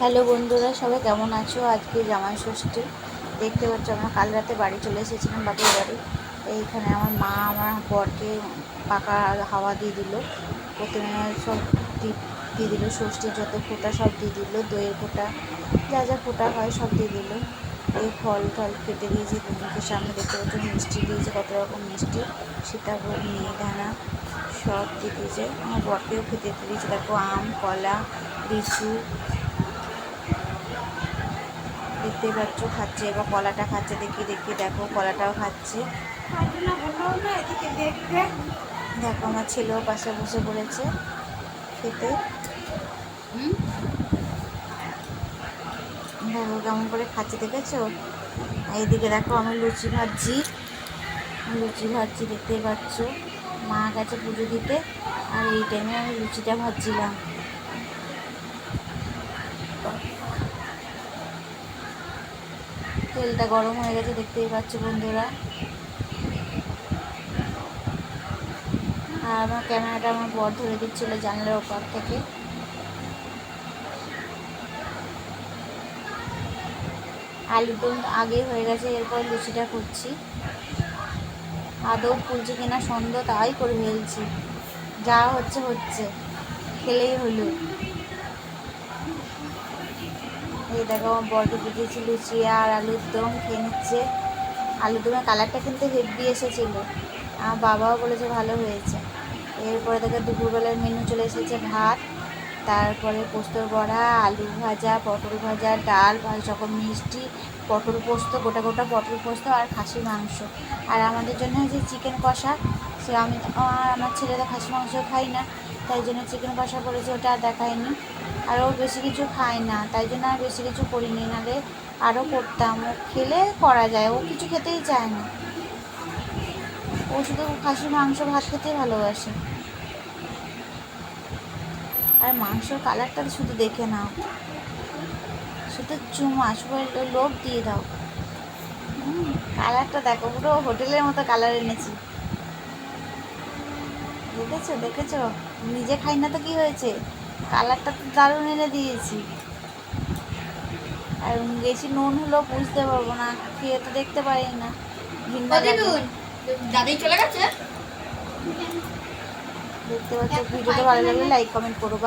Hello বন্ধুরা, সবাই কেমন আছো? আজকে জামাই ষষ্ঠী। দেখতে পাচ্ছ আমরা কাল রাতে বাড়ি চলে এসেছিলাম বাপের বাড়ি। এইখানে আমার মা আমার বরকে পাকা হাওয়া দিয়ে দিল। প্রথমে সব দিয়ে দিল ষষ্ঠীর যত ফোঁটা সব দিয়ে দিল, দইয়ের ফোঁটা, যা যা ফোঁটা হয় সব দিয়ে দিল। এই ফল টল কেটে দিয়েছে দুজনকে সামনে দেখতে পাচ্ছ মিষ্টি দিয়েছে, কত রকম মিষ্টি। সীতাভোগ মিহিদানা সব দিয়ে দিয়েছে। আমার বরকেও খেতে দিয়েছে, দেখো আম, কলা, লিচু দেখতেই পাচ্ছ, খাচ্ছে, এবার কলাটা খাচ্ছে, দেখি দেখি, দেখো, কলাটাও খাচ্ছে। দেখো, আমার ছেলেও পাশে বসে পড়েছে খেতে। দেখো কেমন করে খাচ্ছে, দেখেছ? এইদিকে দেখো, আমি লুচি ভাজছি। লুচি ভাজছি, দেখতেই পাচ্ছ। মা গেছে পুজো দিতে, আর এই টাইমে আমি লুচিটা ভাজছিলাম। তেলটা গরম হয়ে গেছে, দেখতেই পাচ্ছ বন্ধুরা। আর আমার ক্যামেরাটা আমার বর ধরে দিচ্ছিল জানলার ওপর থেকে। আলু তো আগে হয়ে গেছে, এরপর লুচিটা করছি। আদৌ ফুলছে কিনা সন্দেহ তাই করে ফেলছি। যা হচ্ছে হচ্ছে। খেলেই হলো। এই দেখো, বড় বরকে দিয়েছি লুচি আর আলুর দম খেয়ে নিচ্ছে। আলুর দমের কালারটা কিন্তু হেভি এসেছিল। আমার বাবাও বলেছে ভালো হয়েছে। এরপরে দেখো দুপুরবেলার মেনু চলে এসেছে ভাত। তারপরে পোস্তর বড়া, আলু ভাজা, পটল ভাজা, ডাল রকম মিষ্টি, পটল পোস্ত, গোটা গোটা পটল পোস্ত আর খাসি মাংস। আর আমাদের জন্য যে চিকেন কষা, সে আমি আমার ছেলেরা খাসি মাংস খাই না, তাই জন্য চিকেন কষা করেছে, ওটা আর দেখায়নি। আর ও বেশি কিছু খায় না, তাই জন্য আর বেশি কিছু করিনি, নাহলে আরও করতাম। ও খেলে করা যায়, ও কিছু খেতেই চায় না। ও শুধু খাসির মাংস, ভাত খেতেই ভালোবাসে। আর মাংসর কালারটা শুধু দেখে নাও। শুধু চুমা লো- লোভ দিয়ে দাও। কালারটা দেখো পুরো হোটেলের মতো কালার এনেছি। দেখেছ দেখেছ? নিজে খাই না তো কি হয়েছে? কালারটা তো দারুণ এনে দিয়েছি। আর বেশি নুন হলেও বুঝতে পারব না খেয়ে তো দেখতে পারি না। দাদি চলে গেছে? দেখতে পাচ্ছ ভিডিওটা ভালো লাগলে লাইক কমেন্ট করো.